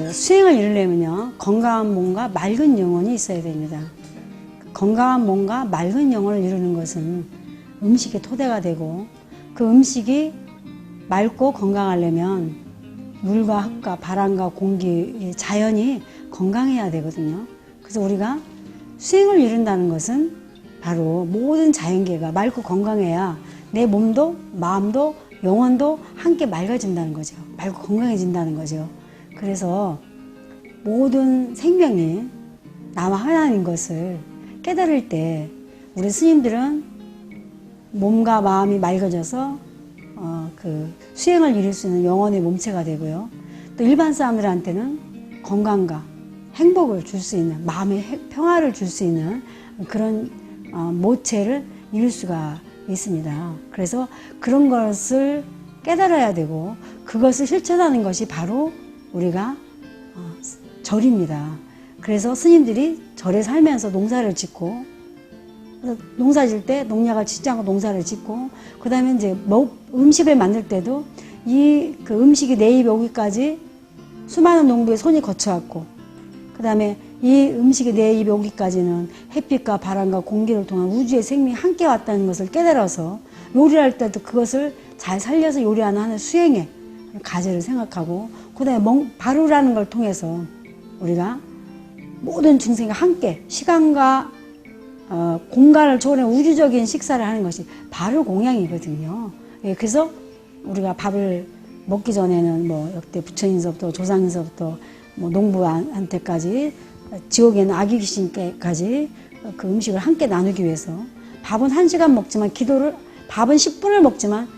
그 수행을 이루려면요 건강한 몸과 맑은 영혼이 있어야 됩니다. 건강한 몸과 맑은 영혼을 이루는 것은 음식의 토대가 되고 그 음식이 맑고 건강하려면 물과 흙과 바람과 공기, 자연이 건강해야 되거든요. 그래서 우리가 수행을 이룬다는 것은 바로 모든 자연계가 맑고 건강해야 내 몸도 마음도 영혼도 함께 맑아진다는 거죠. 맑고 건강해진다는 거죠. 그래서 모든 생명이 나와 하나인 것을 깨달을 때 우리 스님들은 몸과 마음이 맑아져서 어, 그 수행을 이룰 수 있는 영혼의 몸체가 되고요. 또 일반 사람들한테는 건강과 행복을 줄 수 있는 마음의 해- 평화를 줄 수 있는 그런 어, 모체를 이룰 수가 있습니다. 그래서 그런 것을 깨달아야 되고 그것을 실천하는 것이 바로 우리가 어, 절입니다. 그래서 스님들이 절에 살면서 농사를 짓고 농사 질 때 농약을 짓지 않고 농사를 짓고 그다음에 이제 먹 음식을 만들 때도 이 그 음식이 내 입에 오기까지 수많은 농부의 손이 거쳐왔고 그다음에 이 음식이 내 입에 오기까지는 햇빛과 바람과 공기를 통한 우주의 생명이 함께 왔다는 것을 깨달아서 요리할 때도 그것을 잘 살려서 요리하는 하는 수행의 과제를 생각하고 그다음에 멍, 바루라는 걸 통해서 우리가 모든 중생이 함께 시간과 어, 공간을 초월한 우주적인 식사를 하는 것이 바로 공양이거든요. 예, 그래서 우리가 밥을 먹기 전에는 뭐 역대 부처님서부터 조상님서부터 뭐 농부한테까지 지옥에 있는 아기 귀신께까지 그 음식을 함께 나누기 위해서 밥은 한 시간 먹지만 기도를 밥은 10분을 먹지만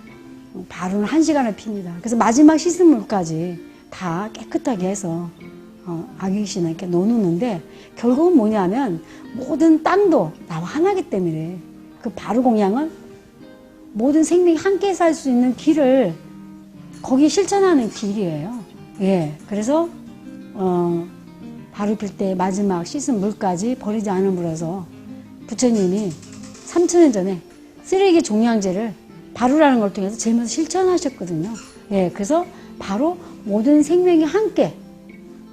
바로는 한 시간을 핍니다. 그래서 마지막 씻은 물까지 다 깨끗하게 해서 어, 아기 귀신에게 놓는데 결국은 뭐냐면 모든 땅도 나와 하나기 때문에 그 바로 공양은 모든 생명이 함께 살 수 있는 길을 거기 실천하는 길이에요. 예, 그래서 어, 바로 필 때 마지막 씻은 물까지 버리지 않음으로써 부처님이 3천년 전에 쓰레기 종량제를 바로라는 걸 통해서 먼저 실천하셨거든요. 예, 그래서 바로 모든 생명이 함께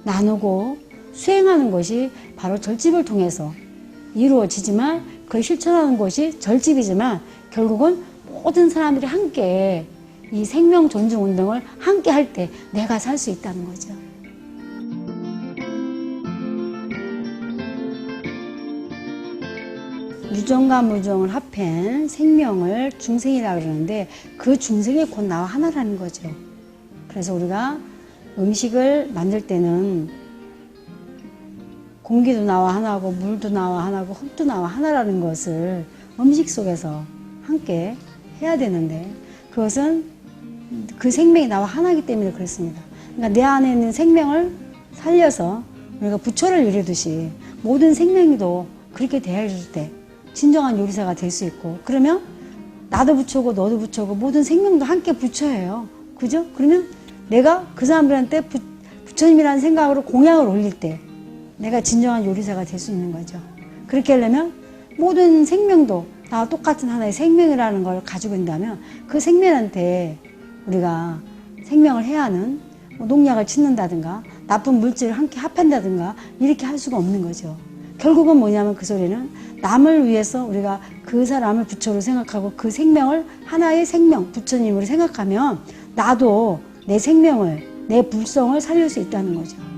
나누고 수행하는 것이 바로 절집을 통해서 이루어지지만 그걸 실천하는 것이 절집이지만 결국은 모든 사람들이 함께 이 생명 존중 운동을 함께 할 때 내가 살 수 있다는 거죠. 유정과 무정을 합한 생명을 중생이라 그러는데 그 중생이 곧 나와 하나라는 거죠. 그래서 우리가 음식을 만들 때는 공기도 나와 하나고 물도 나와 하나고 흙도 나와 하나라는 것을 음식 속에서 함께 해야 되는데 그것은 그 생명이 나와 하나이기 때문에 그렇습니다. 그러니까 내 안에 있는 생명을 살려서 우리가 부처를 이루듯이 모든 생명이도 그렇게 대해줄 때 진정한 요리사가 될 수 있고 그러면 나도 부처고 너도 부처고 모든 생명도 함께 부처예요. 그죠? 그러면 내가 그 사람들한테 부, 부처님이라는 생각으로 공양을 올릴 때 내가 진정한 요리사가 될 수 있는 거죠. 그렇게 하려면 모든 생명도 나와 똑같은 하나의 생명이라는 걸 가지고 있다면 그 생명한테 우리가 생명을 해야 하는 뭐 농약을 짓는다든가 나쁜 물질을 함께 합한다든가 이렇게 할 수가 없는 거죠. 결국은 뭐냐면 그 소리는 남을 위해서 우리가 그 사람을 부처로 생각하고 그 생명을 하나의 생명, 부처님으로 생각하면 나도 내 생명을, 내 불성을 살릴 수 있다는 거죠.